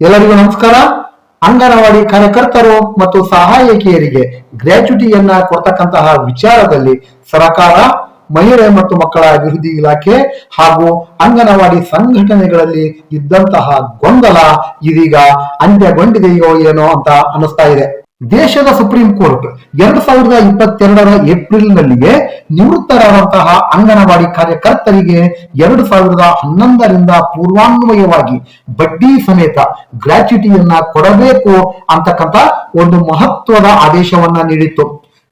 ಎಲ್ಲರಿಗೂ ನಮಸ್ಕಾರ. ಅಂಗನವಾಡಿ ಕಾರ್ಯಕರ್ತರು ಮತ್ತು ಸಹಾಯಕಿಯರಿಗೆ ಗ್ರಾಚ್ಯುಟಿಯನ್ನ ಕೊಡ್ತಕ್ಕಂತಹ ವಿಚಾರದಲ್ಲಿ ಸರ್ಕಾರ, ಮಹಿಳೆ ಮತ್ತು ಮಕ್ಕಳ ಅಭಿವೃದ್ಧಿ ಇಲಾಖೆ ಹಾಗೂ ಅಂಗನವಾಡಿ ಸಂಘಟನೆಗಳಲ್ಲಿ ಇದ್ದಂತಹ ಗೊಂದಲ ಇದೀಗ ಅಂತ್ಯಗೊಂಡಿದೆಯೋ ಏನೋ ಅಂತ ಅನಿಸ್ತಾ ಇದೆ. ದೇಶದ ಸುಪ್ರೀಂ ಕೋರ್ಟ್ ಎರಡು ಸಾವಿರದ ಇಪ್ಪತ್ತೆರಡರ ಏಪ್ರಿಲ್ನಲ್ಲಿಯೇ ನಿವೃತ್ತರಾದಂತಹ ಅಂಗನವಾಡಿ ಕಾರ್ಯಕರ್ತರಿಗೆ ಎರಡು ಸಾವಿರದ ಹನ್ನೊಂದರಿಂದ ಪೂರ್ವಾನ್ವಯವಾಗಿ ಬಡ್ಡಿ ಸಮೇತ ಗ್ರಾಚ್ಯುಟಿಯನ್ನ ಕೊಡಬೇಕು ಅಂತಕ್ಕಂಥ ಒಂದು ಮಹತ್ವದ ಆದೇಶವನ್ನ ನೀಡಿತ್ತು.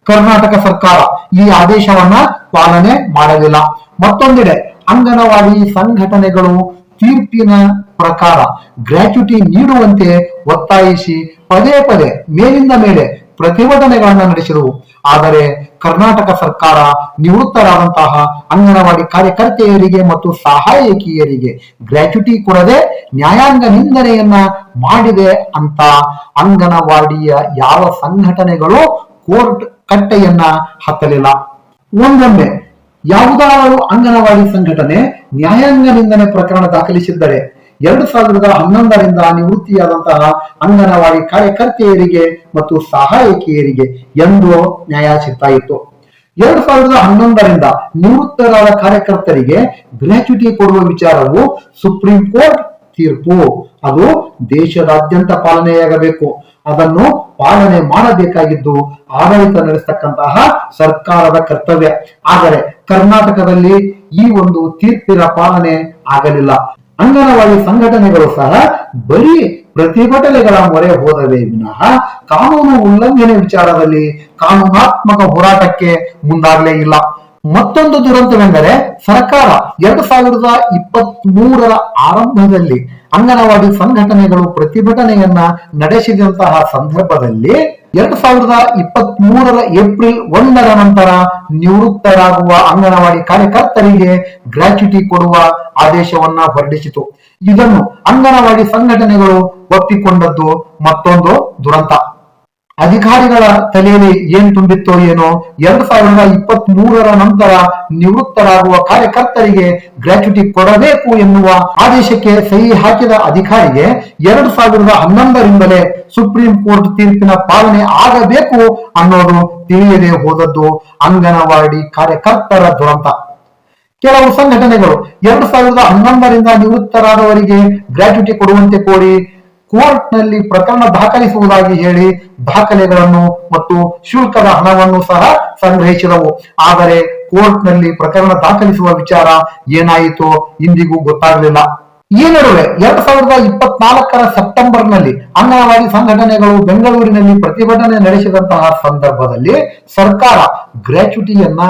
ಕರ್ನಾಟಕ ಸರ್ಕಾರ ಈ ಆದೇಶವನ್ನ ಪಾಲನೆ ಮಾಡಲಿಲ್ಲ. ಮತ್ತೊಂದೆಡೆ ಅಂಗನವಾಡಿ ಸಂಘಟನೆಗಳು ತೀರ್ಪಿನ ಪ್ರಕಾರ ಗ್ರಾಚ್ಯುಟಿ ನೀಡುವಂತೆ ಒತ್ತಾಯಿಸಿ ಪದೇ ಪದೇ ಮೇಲಿಂದ ಮೇಲೆ ಪ್ರತಿಭಟನೆಗಳನ್ನ ನಡೆಸಿದವು. ಆದರೆ ಕರ್ನಾಟಕ ಸರ್ಕಾರ ನಿವೃತ್ತರಾದಂತಹ ಅಂಗನವಾಡಿ ಕಾರ್ಯಕರ್ತೆಯರಿಗೆ ಮತ್ತು ಸಹಾಯಕಿಯರಿಗೆ ಗ್ರಾಚ್ಯುಟಿ ಕೊಡದೆ ನ್ಯಾಯಾಂಗ ನಿಂದನೆಯನ್ನ ಮಾಡಿದೆ ಅಂತ ಅಂಗನವಾಡಿಯ ಯಾವ ಸಂಘಟನೆಗಳು ಕೋರ್ಟ್ ಕಟ್ಟೆಯನ್ನ ಹತ್ತಲಿಲ್ಲ. ಒಂದೊಮ್ಮೆ ಯಾವುದಾದರೂ ಅಂಗನವಾಡಿ ಸಂಘಟನೆ ನ್ಯಾಯಾಂಗ ನಿಂದನೆ ಪ್ರಕರಣ ದಾಖಲಿಸಿದ್ದರೆ ಎರಡು ಸಾವಿರದ ಹನ್ನೊಂದರಿಂದ ನಿವೃತ್ತಿಯಾದಂತಹ ಅಂಗನವಾಡಿ ಕಾರ್ಯಕರ್ತೆಯರಿಗೆ ಮತ್ತು ಸಹಾಯಕಿಯರಿಗೆ ಎಂದು ನ್ಯಾಯ ಎರಡು ಸಾವಿರದ ಹನ್ನೊಂದರಿಂದ ನಿವೃತ್ತರಾದ ಕಾರ್ಯಕರ್ತರಿಗೆ ಗ್ರ್ಯಾಚ್ಯುಟಿ ಕೊಡುವ ವಿಚಾರವು ಸುಪ್ರೀಂ ಕೋರ್ಟ್ ತೀರ್ಪು. ಅದು ದೇಶದಾದ್ಯಂತ ಪಾಲನೆಯಾಗಬೇಕು. ಅದನ್ನು ಪಾಲನೆ ಮಾಡಬೇಕಾಗಿದ್ದು ಆಡಳಿತ ನಡೆಸತಕ್ಕಂತಹ ಸರ್ಕಾರದ ಕರ್ತವ್ಯ. ಆದರೆ ಕರ್ನಾಟಕದಲ್ಲಿ ಈ ಒಂದು ತೀರ್ಪಿನ ಪಾಲನೆ ಆಗಲಿಲ್ಲ. ಅಂಗನವಾಡಿ ಸಂಘಟನೆಗಳು ಸಹ ಬರೀ ಪ್ರತಿಭಟನೆಗಳ ಮೊರೆ ಹೋದವೇ ವಿನಃ ಕಾನೂನು ಉಲ್ಲಂಘನೆ ವಿಚಾರದಲ್ಲಿ ಕಾನೂನಾತ್ಮಕ ಹೋರಾಟಕ್ಕೆ ಮುಂದಾಗಲೇ ಇಲ್ಲ. ಮತ್ತೊಂದು ದುರಂತವೆಂದರೆ ಸರ್ಕಾರ ಎರಡು ಸಾವಿರದ ಇಪ್ಪತ್ತ್ ಮೂರರ ಆರಂಭದಲ್ಲಿ ಅಂಗನವಾಡಿ ಸಂಘಟನೆಗಳು ಪ್ರತಿಭಟನೆಯನ್ನ ನಡೆಸಿದಂತಹ ಸಂದರ್ಭದಲ್ಲಿ ಎರಡ್ ಸಾವಿರದ ಇಪ್ಪತ್ತ್ ಮೂರರ ಏಪ್ರಿಲ್ ಒಂದರ ನಂತರ ನಿವೃತ್ತರಾಗುವ ಅಂಗನವಾಡಿ ಕಾರ್ಯಕರ್ತರಿಗೆ ಗ್ರಾಚ್ಯುಟಿ ಕೊಡುವ ಆದೇಶವನ್ನ ಹೊರಡಿಸಿತು. ಇದನ್ನು ಅಂಗನವಾಡಿ ಸಂಘಟನೆಗಳು ಒಪ್ಪಿಕೊಂಡದ್ದು ಮತ್ತೊಂದು ದುರಂತ. ಅಧಿಕಾರಿಗಳ ತಲೆಯಲ್ಲಿ ಏನ್ ತುಂಬಿತ್ತೋ ಏನೋ ಎರಡ್ ಸಾವಿರದ ಇಪ್ಪತ್ತ್ ಮೂರರ ನಂತರ ನಿವೃತ್ತರಾಗುವ ಕಾರ್ಯಕರ್ತರಿಗೆ ಗ್ರಾಚ್ಯುಟಿ ಕೊಡಬೇಕು ಎನ್ನುವ ಆದೇಶಕ್ಕೆ ಸಹಿ ಹಾಕಿದ ಅಧಿಕಾರಿಗೆ ಎರಡ್ ಸಾವಿರದ ಹನ್ನೊಂದರಿಂದಲೇ ಸುಪ್ರೀಂ ಕೋರ್ಟ್ ತೀರ್ಪಿನ ಪಾಲನೆ ಆಗಬೇಕು ಅನ್ನೋದು ತಿಳಿಯದೆ ಹೋದದ್ದು ಅಂಗನವಾಡಿ ಕಾರ್ಯಕರ್ತರ ದುರಂತ. ಕೆಲವು ಸಂಘಟನೆಗಳು ಎರಡ್ ಸಾವಿರದ ಹನ್ನೊಂದರಿಂದ ನಿವೃತ್ತರಾದವರಿಗೆ ಗ್ರಾಚ್ಯುಟಿ ಕೊಡುವಂತೆ ಕೋರಿ ಕೋರ್ಟ್ನಲ್ಲಿ ಪ್ರಕರಣ ದಾಖಲಿಸುವುದಾಗಿ ಹೇಳಿ ದಾಖಲೆಗಳನ್ನು ಮತ್ತು ಶುಲ್ಕದ ಹಣವನ್ನು ಸಹ ಸಂಗ್ರಹಿಸಿದವು. ಆದರೆ ಕೋರ್ಟ್ನಲ್ಲಿ ಪ್ರಕರಣ ದಾಖಲಿಸುವ ವಿಚಾರ ಏನಾಯಿತು ಇಂದಿಗೂ ಗೊತ್ತಾಗಲಿಲ್ಲ. ಈ ನಡುವೆ ಎರಡ್ ಸಾವಿರದ ಇಪ್ಪತ್ನಾಲ್ಕರ ಸೆಪ್ಟೆಂಬರ್ನಲ್ಲಿ ಅಂಗನವಾಡಿ ಸಂಘಟನೆಗಳು ಬೆಂಗಳೂರಿನಲ್ಲಿ ಪ್ರತಿಭಟನೆ ನಡೆಸಿದಂತಹ ಸಂದರ್ಭದಲ್ಲಿ ಸರ್ಕಾರ ಗ್ರಾಚ್ಯುಟಿಯನ್ನ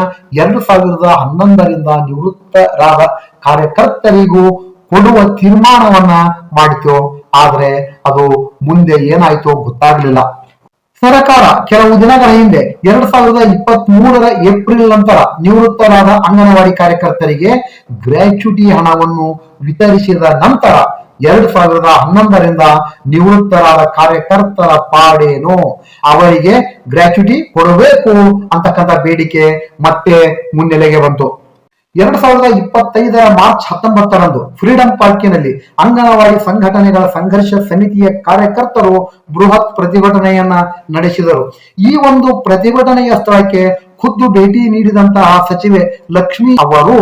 ಎರಡು ಸಾವಿರದ ಹನ್ನೊಂದರಿಂದ ನಿವೃತ್ತರಾದ ಕಾರ್ಯಕರ್ತರಿಗೂ ಕೊಡುವ ತೀರ್ಮಾನವನ್ನ ಮಾಡಿತು ಆದ್ರೆ ಅದು ಮುಂದೆ ಏನಾಯ್ತೋ ಗೊತ್ತಾಗ್ಲಿಲ್ಲ. ಸರಕಾರ ಕೆಲವು ದಿನಗಳ ಹಿಂದೆ ಎರಡ್ ಸಾವಿರದ ಇಪ್ಪತ್ತ್ ಮೂರರ ಏಪ್ರಿಲ್ ನಂತರ ನಿವೃತ್ತರಾದ ಅಂಗನವಾಡಿ ಕಾರ್ಯಕರ್ತರಿಗೆ ಗ್ರ್ಯಾಚ್ಯುಟಿ ಹಣವನ್ನು ವಿತರಿಸಿದ ನಂತರ ಎರಡ್ ಸಾವಿರದ ಹನ್ನೊಂದರಿಂದ ನಿವೃತ್ತರಾದ ಕಾರ್ಯಕರ್ತರ ಪಾಡೇನು, ಅವರಿಗೆ ಗ್ರ್ಯಾಚ್ಯುಟಿ ಕೊಡಬೇಕು ಅಂತಕ್ಕಂಥ ಬೇಡಿಕೆ ಮತ್ತೆ ಮುನ್ನೆಲೆಗೆ ಬಂತು. ಎರಡ್ ಸಾವಿರದ ಇಪ್ಪತ್ತೈದರ ಮಾರ್ಚ್ ಹತ್ತೊಂಬತ್ತರಂದು ಫ್ರೀಡಂ ಪಾರ್ಕಿನಲ್ಲಿ ಅಂಗನವಾಡಿ ಸಂಘಟನೆಗಳ ಸಂಘರ್ಷ ಸಮಿತಿಯ ಕಾರ್ಯಕರ್ತರು ಬೃಹತ್ ಪ್ರತಿಭಟನೆಯನ್ನ ನಡೆಸಿದರು. ಈ ಒಂದು ಪ್ರತಿಭಟನೆಯ ಸ್ಥಳಕ್ಕೆ ಖುದ್ದು ಭೇಟಿ ನೀಡಿದಂತಹ ಸಚಿವೆ ಲಕ್ಷ್ಮಿ ಅವರು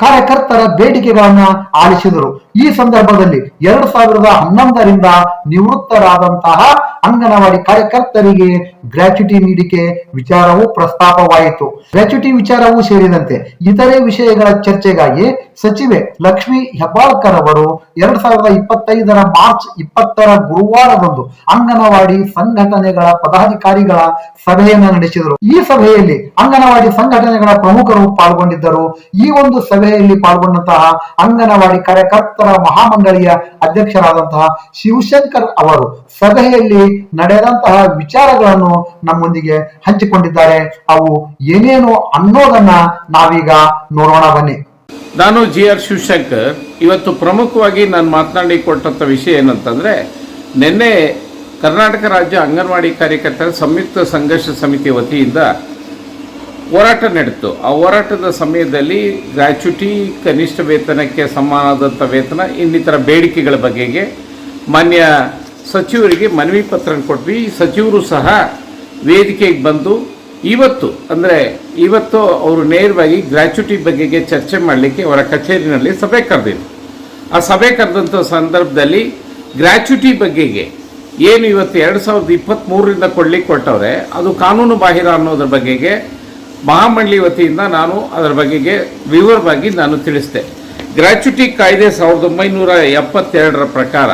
ಕಾರ್ಯಕರ್ತರ ಬೇಡಿಕೆಗಳನ್ನ ಆಲಿಸಿದರು. ಈ ಸಂದರ್ಭದಲ್ಲಿ ಎರಡು ಸಾವಿರದ ಹನ್ನೊಂದರಿಂದ ನಿವೃತ್ತರಾದಂತಹ ಅಂಗನವಾಡಿ ಕಾರ್ಯಕರ್ತರಿಗೆ ಗ್ರಾಚ್ಯುಟಿ ನೀಡಿಕೆ ವಿಚಾರವು ಪ್ರಸ್ತಾಪವಾಯಿತು. ಗ್ರಾಚ್ಯುಟಿ ವಿಚಾರವೂ ಸೇರಿದಂತೆ ಇತರೆ ವಿಷಯಗಳ ಚರ್ಚೆಗಾಗಿ ಸಚಿವೆ ಲಕ್ಷ್ಮಿ ಹೆಬ್ಬಾಳ್ಕರ್ ಅವರು ಎರಡ್ ಸಾವಿರದ ಇಪ್ಪತ್ತೈದರ ಮಾರ್ಚ್ ಇಪ್ಪತ್ತರ ಗುರುವಾರದಂದು ಅಂಗನವಾಡಿ ಸಂಘಟನೆಗಳ ಪದಾಧಿಕಾರಿಗಳ ಸಭೆಯನ್ನು ನಡೆಸಿದರು. ಈ ಸಭೆಯಲ್ಲಿ ಅಂಗನವಾಡಿ ಸಂಘಟನೆಗಳ ಪ್ರಮುಖರು ಪಾಲ್ಗೊಂಡಿದ್ದರು. ಈ ಒಂದು ಸಭೆಯಲ್ಲಿ ಪಾಲ್ಗೊಂಡಂತಹ ಅಂಗನವಾಡಿ ಕಾರ್ಯಕರ್ತರ ಮಹಾಮಂಡಳಿಯ ಅಧ್ಯಕ್ಷರಾದಂತಹ ಶಿವಶಂಕರ್ ಅವರು ಸಭೆಯಲ್ಲಿ ನಡೆದಂತಹ ವಿಚಾರಗಳನ್ನು ನಮ್ಮೊಂದಿಗೆ ಹಂಚಿಕೊಂಡಿದ್ದಾರೆ. ಅವು ಏನೇನು ಅನ್ನೋದನ್ನ ನಾವೀಗ ನೋಡೋಣ ಬನ್ನಿ. ನಾನು ಜಿ ಆರ್ ಶಿವಶಂಕರ್. ಇವತ್ತು ಪ್ರಮುಖವಾಗಿ ನಾನು ಮಾತನಾಡಿ ಕೊಟ್ಟಂಥ ವಿಷಯ ಏನಂತಂದ್ರೆ, ನಿನ್ನೆ ಕರ್ನಾಟಕ ರಾಜ್ಯ ಅಂಗನವಾಡಿ ಕಾರ್ಯಕರ್ತರ ಸಂಯುಕ್ತ ಸಂಘರ್ಷ ಸಮಿತಿ ವತಿಯಿಂದ ಹೋರಾಟ ನಡೆಯಿತು ಆ ಹೋರಾಟದ ಸಮಯದಲ್ಲಿ ಗ್ರ್ಯಾಚ್ಯುಟಿ ಕನಿಷ್ಠ ವೇತನಕ್ಕೆ ಸಮಾನದಂಥ ವೇತನ, ಇನ್ನಿತರ ಬೇಡಿಕೆಗಳ ಬಗೆಗೆ ಮಾನ್ಯ ಸಚಿವರಿಗೆ ಮನವಿ ಪತ್ರ ಕೊಟ್ವಿ. ಸಚಿವರು ಸಹ ವೇದಿಕೆಗೆ ಬಂದು ಇವತ್ತು, ಅಂದರೆ ಇವತ್ತು ಅವರು ನೇರವಾಗಿ ಗ್ರ್ಯಾಚ್ಯುಟಿ ಬಗೆಗೆ ಚರ್ಚೆ ಮಾಡಲಿಕ್ಕೆ ಅವರ ಕಚೇರಿನಲ್ಲಿ ಸಭೆ ಕರೆದಿದ್ರು. ಆ ಸಭೆ ಕರೆದಂಥ ಸಂದರ್ಭದಲ್ಲಿ ಗ್ರ್ಯಾಚ್ಯುಟಿ ಬಗೆಗೆ ಏನು ಇವತ್ತು ಎರಡು ಸಾವಿರದ ಇಪ್ಪತ್ತ್ಮೂರರಿಂದ ಕೊಡ್ಲಿಕ್ಕೆ ಕೊಟ್ಟವ್ರೆ, ಅದು ಕಾನೂನು ಬಾಹಿರ ಅನ್ನೋದ್ರ ಬಗೆಗೆ ಮಹಾಮಂಡಳಿ ವತಿಯಿಂದ ನಾನು ಅದರ ಬಗೆಗೆ ವಿವರವಾಗಿ ನಾನು ತಿಳಿಸಿದೆ. ಗ್ರ್ಯಾಚ್ಯುಟಿ ಕಾಯ್ದೆ ಸಾವಿರದ ಒಂಬೈನೂರ ಎಪ್ಪತ್ತೆರಡರ ಪ್ರಕಾರ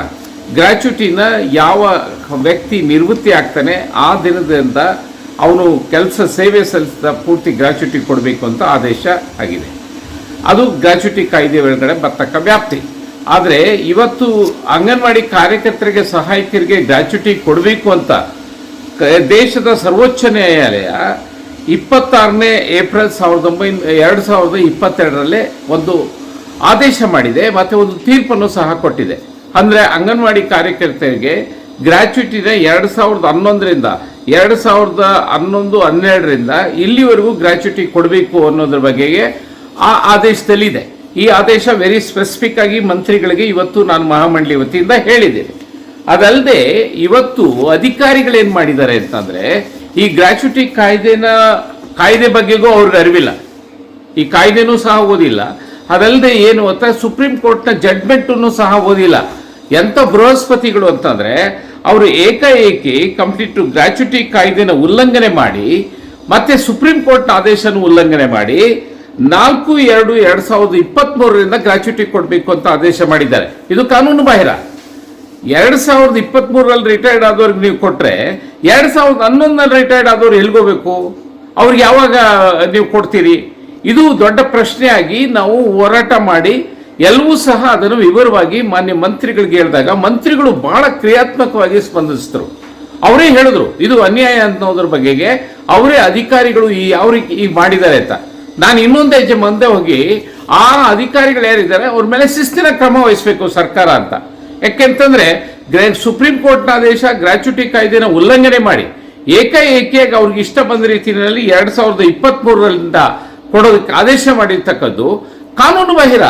ಗ್ರ್ಯಾಚ್ಯುಟಿನ ಯಾವ ವ್ಯಕ್ತಿ ನಿವೃತ್ತಿ ಆಗ್ತಾನೆ, ಆ ದಿನದಿಂದ ಅವನು ಕೆಲಸ, ಸೇವೆ ಸಲ್ಲಿಸಿದ ಪೂರ್ತಿ ಗ್ರ್ಯಾಚ್ಯುಟಿ ಕೊಡಬೇಕು ಅಂತ ಆದೇಶ ಆಗಿದೆ. ಅದು ಗ್ರ್ಯಾಚ್ಯುಟಿ ಕಾಯ್ದೆ ಒಳಗಡೆ ಬರ್ತಕ್ಕ ವ್ಯಾಪ್ತಿ. ಆದರೆ ಇವತ್ತು ಅಂಗನವಾಡಿ ಕಾರ್ಯಕರ್ತರಿಗೆ, ಸಹಾಯಕರಿಗೆ ಗ್ರ್ಯಾಚ್ಯುಟಿ ಕೊಡಬೇಕು ಅಂತ ದೇಶದ ಸರ್ವೋಚ್ಚ ನ್ಯಾಯಾಲಯ ಇಪ್ಪತ್ತಾರನೇ ಏಪ್ರಿಲ್ ಸಾವಿರದ ಒಂಬೈನೂರ ಎರಡು ಸಾವಿರದ ಇಪ್ಪತ್ತೆರಡರಲ್ಲೇ ಒಂದು ಆದೇಶ ಮಾಡಿದೆ, ಮತ್ತು ಒಂದು ತೀರ್ಪನ್ನು ಸಹ ಕೊಟ್ಟಿದೆ. ಅಂದರೆ ಅಂಗನವಾಡಿ ಕಾರ್ಯಕರ್ತರಿಗೆ ಗ್ರ್ಯಾಚ್ಯುಟಿನ ಎರಡು ಸಾವಿರದ ಹನ್ನೊಂದರಿಂದ. ಎರಡು ಸಾವಿರದ ಹನ್ನೊಂದು, ಹನ್ನೆರಡರಿಂದ ಇಲ್ಲಿವರೆಗೂ ಗ್ರ್ಯಾಚ್ಯುಟಿ ಕೊಡಬೇಕು ಅನ್ನೋದ್ರ ಬಗೆಗೆ ಆ ಆದೇಶದಲ್ಲಿದೆ. ಈ ಆದೇಶ ವೆರಿ ಸ್ಪೆಸಿಫಿಕ್ ಆಗಿ ಮಂತ್ರಿಗಳಿಗೆ ಇವತ್ತು ನಾನು ಮಹಾಮಂಡಳಿ ವತಿಯಿಂದ ಹೇಳಿದ್ದೇನೆ. ಅದಲ್ಲದೆ ಇವತ್ತು ಅಧಿಕಾರಿಗಳೇನು ಮಾಡಿದ್ದಾರೆ ಅಂತಂದರೆ, ಈ ಗ್ರ್ಯಾಚ್ಯುಟಿ ಕಾಯ್ದೆನ, ಕಾಯ್ದೆ ಬಗ್ಗೆಗೂ ಅವ್ರಿಗೆ ಅರಿವಿಲ್ಲ. ಈ ಕಾಯ್ದೆನೂ ಸಹ ಓದಿಲ್ಲ. ಅದಲ್ಲದೆ ಏನು ಅಂತ ಸುಪ್ರೀಂ ಕೋರ್ಟ್ನ ಜಡ್ಮೆಂಟನ್ನು ಸಹ ಓದಿಲ್ಲ. ಎಂಥ ಬೃಹಸ್ಪತಿಗಳು ಅಂತಂದರೆ ಅವರು ಏಕಾಏಕಿ ಕಂಪ್ಲೀಟ್ ಗ್ರ್ಯಾಚ್ಯುಟಿ ಕಾಯ್ದೆನ ಉಲ್ಲಂಘನೆ ಮಾಡಿ, ಮತ್ತೆ ಸುಪ್ರೀಂ ಕೋರ್ಟ್ನ ಆದೇಶನ ಉಲ್ಲಂಘನೆ ಮಾಡಿ, ನಾಲ್ಕು, ಎರಡು, ಎರಡ್ ಸಾವಿರದ ಇಪ್ಪತ್ತ್ಮೂರರಿಂದ ಗ್ರ್ಯಾಚ್ಯುಟಿ ಕೊಡಬೇಕು ಅಂತ ಆದೇಶ ಮಾಡಿದ್ದಾರೆ. ಇದು ಕಾನೂನು ಬಾಹಿರ. ಎರಡ್ ಸಾವಿರದ ಇಪ್ಪತ್ತ್ ಮೂರರಲ್ಲಿ ರಿಟೈರ್ಡ್ ಆದವ್ರಿಗೆ ನೀವು ಕೊಟ್ಟರೆ ಎರಡ್ ಸಾವಿರದ ಹನ್ನೊಂದರಲ್ಲಿ ರಿಟೈರ್ಡ್ ಆದವ್ರು ಎಲ್ಗೋಬೇಕು ಅವ್ರಿಗೆ ಯಾವಾಗ ನೀವು ಕೊಡ್ತೀರಿ? ಇದು ದೊಡ್ಡ ಪ್ರಶ್ನೆಯಾಗಿ ನಾವು ಹೋರಾಟ ಮಾಡಿ ಎಲ್ಲವೂ ಸಹ ಅದನ್ನು ವಿವರವಾಗಿ ಮಾನ್ಯ ಮಂತ್ರಿಗಳಿಗೆ ಹೇಳಿದಾಗ ಮಂತ್ರಿಗಳು ಬಹಳ ಕ್ರಿಯಾತ್ಮಕವಾಗಿ ಸ್ಪಂದಿಸಿದ್ರು. ಅವರೇ ಹೇಳಿದ್ರು, ಇದು ಅನ್ಯಾಯ ಅನ್ನೋದ್ರ ಬಗ್ಗೆ ಅವರೇ ಅಧಿಕಾರಿಗಳು ಈ ಯಾವ ಈಗ ಮಾಡಿದ್ದಾರೆ ಅಂತ. ನಾನು ಇನ್ನೊಂದು ಹೆಜ್ಜೆ ಮುಂದೆ ಹೋಗಿ, ಆ ಅಧಿಕಾರಿಗಳು ಯಾರಿದ್ದಾರೆ, ಅವ್ರ ಮೇಲೆ ಶಿಸ್ತಿನ ಕ್ರಮ ವಹಿಸಬೇಕು ಸರ್ಕಾರ ಅಂತ. ಯಾಕೆಂತಂದ್ರೆ, ಗ್ರೇ- ಸುಪ್ರೀಂ ಕೋರ್ಟ್ನ ಆದೇಶ, ಗ್ರಾಚ್ಯುಟಿ ಕಾಯ್ದೆನ ಉಲ್ಲಂಘನೆ ಮಾಡಿ, ಏಕಾಏಕಿಯಾಗಿ ಅವ್ರಿಗೆ ಇಷ್ಟ ಬಂದ ರೀತಿಯಲ್ಲಿ ಎರಡ್ ಸಾವಿರದ ಇಪ್ಪತ್ತ್ ಮೂರರಿಂದ ಕೊಡೋದಕ್ಕೆ ಆದೇಶ ಮಾಡಿರ್ತಕ್ಕದ್ದು ಕಾನೂನು ಬಾಹಿರ.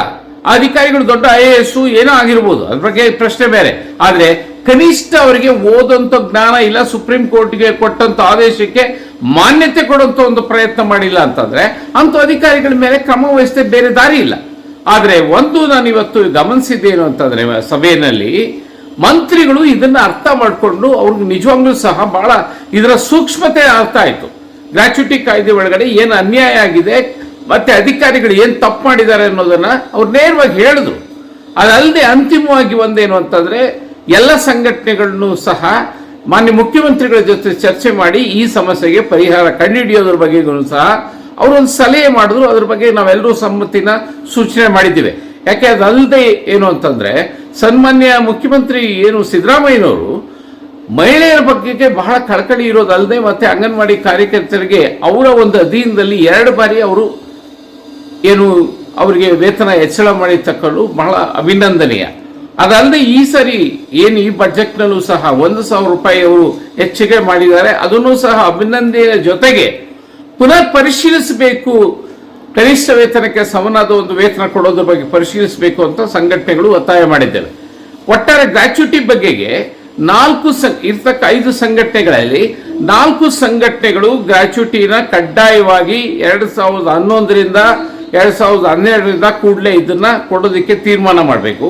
ಅಧಿಕಾರಿಗಳು ದೊಡ್ಡ ಐ ಎ ಎಸ್ ಏನೋ ಆಗಿರ್ಬೋದು. ಅದ್ರ ಬಗ್ಗೆ ಪ್ರಶ್ನೆ ಬೇರೆ. ಆದರೆ ಕನಿಷ್ಠ ಅವರಿಗೆ ಓದಂತ ಜ್ಞಾನ ಇಲ್ಲ, ಸುಪ್ರೀಂ ಕೋರ್ಟ್ಗೆ ಕೊಟ್ಟಂತ ಆದೇಶಕ್ಕೆ ಮಾನ್ಯತೆ ಕೊಡುವಂಥ ಒಂದು ಪ್ರಯತ್ನ ಮಾಡಿಲ್ಲ ಅಂತಂದ್ರೆ ಅಂತ ಅಧಿಕಾರಿಗಳ ಮೇಲೆ ಕ್ರಮ ವಹಿಸದೆ ಬೇರೆ ದಾರಿ ಇಲ್ಲ. ಆದರೆ ಒಂದು ನಾನು ಇವತ್ತು ಗಮನಿಸಿದ್ದೇನು ಅಂತಂದ್ರೆ ಸಭೆಯಲ್ಲಿ ಮಂತ್ರಿಗಳು ಇದನ್ನ ಅರ್ಥ ಮಾಡಿಕೊಂಡು ಅವ್ರಿಗೆ ನಿಜವಾಗ್ಲೂ ಸಹ ಬಹಳ ಇದರ ಸೂಕ್ಷ್ಮತೆ ಅರ್ಥ ಆಯ್ತು. ಗ್ರಾಚ್ಯುಟಿ ಕಾಯ್ದೆ ಒಳಗಡೆ ಏನು ಅನ್ಯಾಯ ಆಗಿದೆ ಮತ್ತೆ ಅಧಿಕಾರಿಗಳು ಏನು ತಪ್ಪು ಮಾಡಿದ್ದಾರೆ ಅನ್ನೋದನ್ನು ಅವ್ರು ನೇರವಾಗಿ ಹೇಳಿದ್ರು. ಅದಲ್ಲದೆ ಅಂತಿಮವಾಗಿ ಒಂದೇನು ಅಂತಂದರೆ, ಎಲ್ಲ ಸಂಘಟನೆಗಳನ್ನು ಸಹ ಮಾನ್ಯ ಮುಖ್ಯಮಂತ್ರಿಗಳ ಜೊತೆ ಚರ್ಚೆ ಮಾಡಿ ಈ ಸಮಸ್ಯೆಗೆ ಪರಿಹಾರ ಕಂಡುಹಿಡಿಯೋದ್ರ ಬಗ್ಗೆಗೂ ಸಹ ಅವರೊಂದು ಸಲಹೆ ಮಾಡಿದ್ರು. ಅದ್ರ ಬಗ್ಗೆ ನಾವೆಲ್ಲರೂ ಸಮ್ಮತಿನ ಸೂಚನೆ ಮಾಡಿದ್ದೇವೆ. ಯಾಕೆ ಅದಲ್ಲದೆ ಏನು ಅಂತಂದ್ರೆ, ಸನ್ಮಾನ್ಯ ಮುಖ್ಯಮಂತ್ರಿ ಏನು ಸಿದ್ದರಾಮಯ್ಯನವರು ಮಹಿಳೆಯರ ಬಗ್ಗೆ ಬಹಳ ಕಳಕಳಿ ಇರೋದಲ್ಲದೆ ಮತ್ತೆ ಅಂಗನವಾಡಿ ಕಾರ್ಯಕರ್ತರಿಗೆ ಅವರ ಒಂದು ಅಧೀನದಲ್ಲಿ ಎರಡು ಬಾರಿ ಅವರು ಏನು ಅವರಿಗೆ ವೇತನ ಹೆಚ್ಚಳ ಮಾಡಿ ತಕ್ಕಳು ಬಹಳ ಅಭಿನಂದನೀಯ. ಅದಲ್ಲದೆ ಈ ಸರಿ ಏನು ಈ ಬಜೆಟ್ನಲ್ಲೂ ಸಹ ಒಂದು ಸಾವಿರ ರೂಪಾಯಿ ಅವರು ಹೆಚ್ಚಿಗೆ ಮಾಡಿದ್ದಾರೆ. ಅದನ್ನು ಸಹ ಅಭಿನಂದನೆಯ ಜೊತೆಗೆ ಪುನಃ ಪರಿಶೀಲಿಸಬೇಕು. ಕನಿಷ್ಠ ವೇತನಕ್ಕೆ ಸಮನಾದ ಒಂದು ವೇತನ ಕೊಡೋದ್ರ ಬಗ್ಗೆ ಪರಿಶೀಲಿಸಬೇಕು ಅಂತ ಸಂಘಟನೆಗಳು ಒತ್ತಾಯ ಮಾಡಿದ್ದೇವೆ. ಒಟ್ಟಾರೆ ಗ್ರಾಚ್ಯುಟಿ ಬಗ್ಗೆಗೆ ನಾಲ್ಕು ಸಂ- ಇರ್ತಕ್ಕ ಐದು ಸಂಘಟನೆಗಳಲ್ಲಿ ನಾಲ್ಕು ಸಂಘಟನೆಗಳು ಗ್ರಾಚ್ಯುಟಿನ ಕಡ್ಡಾಯವಾಗಿ ಎರಡು ಸಾವಿರದ ಹನ್ನೊಂದರಿಂದ ಎರಡು ಸಾವಿರದ ಹನ್ನೆರಡರಿಂದ ಕೂಡಲೇ ಇದನ್ನು ಕೊಡೋದಕ್ಕೆ ತೀರ್ಮಾನ ಮಾಡಬೇಕು.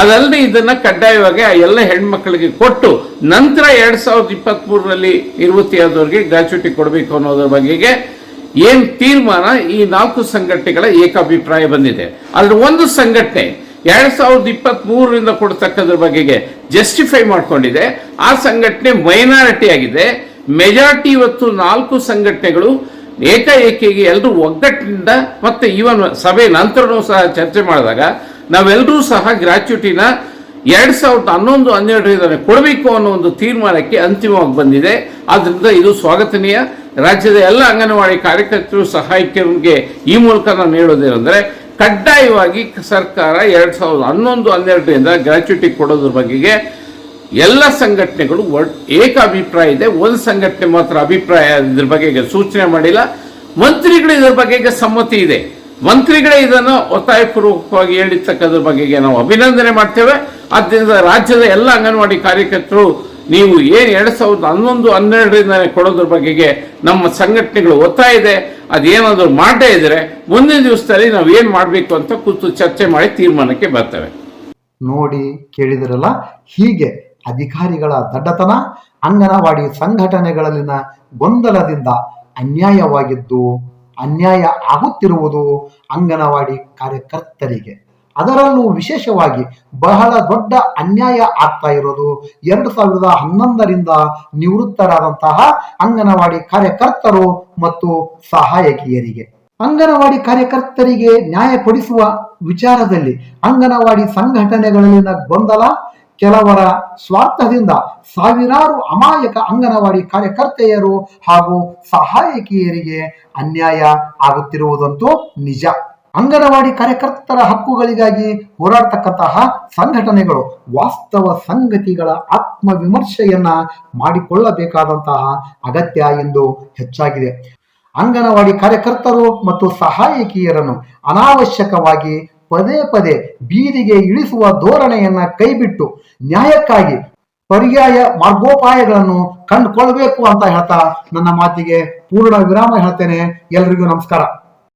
ಅದಲ್ಲದೆ ಇದನ್ನ ಕಡ್ಡಾಯವಾಗಿ ಆ ಎಲ್ಲ ಹೆಣ್ಮಕ್ಳಿಗೆ ಕೊಟ್ಟು ನಂತರ ಎರಡು ಸಾವಿರದ ಇಪ್ಪತ್ತ್ಮೂರರಲ್ಲಿ ಮೂರರಲ್ಲಿ ಗ್ರಾಚುಟಿ ಗ್ರಾಚ್ಯುಟಿ ಕೊಡಬೇಕು ಅನ್ನೋದ್ರ ಬಗೆಗೆ ಏನು ತೀರ್ಮಾನ ಈ ನಾಲ್ಕು ಸಂಘಟನೆಗಳ ಏಕಾಭಿಪ್ರಾಯ ಬಂದಿದೆ. ಅದ್ರ ಒಂದು ಸಂಘಟನೆ ಎರಡು ಸಾವಿರದ ಇಪ್ಪತ್ತ್ಮೂರರಿಂದ ಕೊಡ್ತಕ್ಕದ್ರ ಬಗೆಗೆ ಜಸ್ಟಿಫೈ ಮಾಡ್ಕೊಂಡಿದೆ. ಆ ಸಂಘಟನೆ ಮೈನಾರಿಟಿ ಆಗಿದೆ ಮೆಜಾರಿಟಿ ಇವತ್ತು ನಾಲ್ಕು ಸಂಘಟನೆಗಳು ಏಕಾಏಕಿಗೆ ಎಲ್ಲರೂ ಒಗ್ಗಟ್ಟಿನಿಂದ ಮತ್ತೆ ಇವನ್ ಸಭೆ ನಂತರನೂ ಸಹ ಚರ್ಚೆ ಮಾಡಿದಾಗ ನಾವೆಲ್ಲರೂ ಸಹ ಗ್ರಾಚ್ಯುಟಿನ ಎರಡು ಸಾವಿರದ ಹನ್ನೊಂದು ಹನ್ನೆರಡರಿಂದ ಕೊಡಬೇಕು ಅನ್ನೋ ಒಂದು ತೀರ್ಮಾನಕ್ಕೆ ಅಂತಿಮವಾಗಿ ಬಂದಿದೆ. ಆದ್ದರಿಂದ ಇದು ಸ್ವಾಗತನೀಯ. ರಾಜ್ಯದ ಎಲ್ಲ ಅಂಗನವಾಡಿ ಕಾರ್ಯಕರ್ತರು ಸಹಾಯಕರಿಗೆ ಈ ಮೂಲಕ ನಾನು ಹೇಳೋದೇನೆಂದ್ರೆ, ಕಡ್ಡಾಯವಾಗಿ ಸರ್ಕಾರ ಎರಡು ಸಾವಿರದ ಹನ್ನೊಂದು ಹನ್ನೆರಡರಿಂದ ಗ್ರಾಚ್ಯುಟಿ ಕೊಡೋದ್ರ ಬಗೆಗೆ ಎಲ್ಲ ಸಂಘಟನೆಗಳು ಏಕ ಅಭಿಪ್ರಾಯ ಇದೆ. ಒಂದು ಸಂಘಟನೆ ಮಾತ್ರ ಅಭಿಪ್ರಾಯ ಇದ್ರ ಬಗ್ಗೆ ಸೂಚನೆ ಮಾಡಿಲ್ಲ. ಮಂತ್ರಿಗಳು ಇದ್ರ ಬಗೆಗೆ ಸಮ್ಮತಿ ಇದೆ. ಮಂತ್ರಿಗಳೇ ಇದನ್ನು ಒತ್ತಾಯಪೂರ್ವಕವಾಗಿ ಹೇಳಿರ್ತಕ್ಕದ್ರ ಬಗೆಗೆ ನಾವು ಅಭಿನಂದನೆ ಮಾಡ್ತೇವೆ. ಆದ್ದರಿಂದ ರಾಜ್ಯದ ಎಲ್ಲ ಅಂಗನವಾಡಿ ಕಾರ್ಯಕರ್ತರು ನೀವು ಏನು ಎರಡು ಸಾವಿರದ ಹನ್ನೊಂದು, ಹನ್ನೆರಡರಿಂದನೇ ಕೊಡೋದ್ರ ಬಗೆಗೆ ನಮ್ಮ ಸಂಘಟನೆಗಳು ಒತ್ತಾಯ ಇದೆ. ಅದೇನಾದರೂ ಮಾಡದೇ ಇದ್ರೆ ಮುಂದಿನ ದಿವಸದಲ್ಲಿ ನಾವು ಏನು ಮಾಡಬೇಕು ಅಂತ ಕೂತು ಚರ್ಚೆ ಮಾಡಿ ತೀರ್ಮಾನಕ್ಕೆ ಬರ್ತೇವೆ. ನೋಡಿ ಕೇಳಿದಿರಲ್ಲ, ಹೀಗೆ ಅಧಿಕಾರಿಗಳ ದಡ್ಡತನ, ಅಂಗನವಾಡಿ ಸಂಘಟನೆಗಳಲ್ಲಿನ ಗೊಂದಲದಿಂದ ಅನ್ಯಾಯವಾಗಿದ್ದು, ಅನ್ಯಾಯ ಆಗುತ್ತಿರುವುದು ಅಂಗನವಾಡಿ ಕಾರ್ಯಕರ್ತರಿಗೆ. ಅದರಲ್ಲೂ ವಿಶೇಷವಾಗಿ ಬಹಳ ದೊಡ್ಡ ಅನ್ಯಾಯ ಆಗ್ತಾ ಇರೋದು ಎರಡು ಸಾವಿರದ ಹನ್ನೊಂದರಿಂದ ನಿವೃತ್ತರಾದಂತಹ ಅಂಗನವಾಡಿ ಕಾರ್ಯಕರ್ತರು ಮತ್ತು ಸಹಾಯಕಿಯರಿಗೆ. ಅಂಗನವಾಡಿ ಕಾರ್ಯಕರ್ತರಿಗೆ ನ್ಯಾಯ ಕೊಡಿಸುವ ವಿಚಾರದಲ್ಲಿ ಅಂಗನವಾಡಿ ಸಂಘಟನೆಗಳಲ್ಲಿನ ಗೊಂದಲ ಕೆಲವರ ಸ್ವಾರ್ಥದಿಂದ ಸಾವಿರಾರು ಅಮಾಯಕ ಅಂಗನವಾಡಿ ಕಾರ್ಯಕರ್ತೆಯರು ಹಾಗೂ ಸಹಾಯಕಿಯರಿಗೆ ಅನ್ಯಾಯ ಆಗುತ್ತಿರುವುದಂತೂ ನಿಜ. ಅಂಗನವಾಡಿ ಕಾರ್ಯಕರ್ತರ ಹಕ್ಕುಗಳಿಗಾಗಿ ಹೋರಾಡ್ತಕ್ಕಂತಹ ಸಂಘಟನೆಗಳು ವಾಸ್ತವ ಸಂಗತಿಗಳ ಆತ್ಮವಿಮರ್ಶೆಯನ್ನ ಮಾಡಿಕೊಳ್ಳಬೇಕಾದಂತಹ ಅಗತ್ಯ ಎಂದು ಹೆಚ್ಚಾಗಿದೆ. ಅಂಗನವಾಡಿ ಕಾರ್ಯಕರ್ತರು ಮತ್ತು ಸಹಾಯಕಿಯರನ್ನು ಅನಾವಶ್ಯಕವಾಗಿ ಪದೇ ಪದೇ ಬೀದಿಗೆ ಇಳಿಸುವ ಧೋರಣೆಯನ್ನ ಕೈಬಿಟ್ಟು ನ್ಯಾಯಕ್ಕಾಗಿ ಪರ್ಯಾಯ ಮಾರ್ಗೋಪಾಯಗಳನ್ನು ಕಂಡುಕೊಳ್ಬೇಕು ಅಂತ ಹೇಳ್ತಾ ನನ್ನ ಮಾತಿಗೆ ಪೂರ್ಣ ವಿರಾಮ ಹೇಳ್ತೇನೆ. ಎಲ್ರಿಗೂ ನಮಸ್ಕಾರ.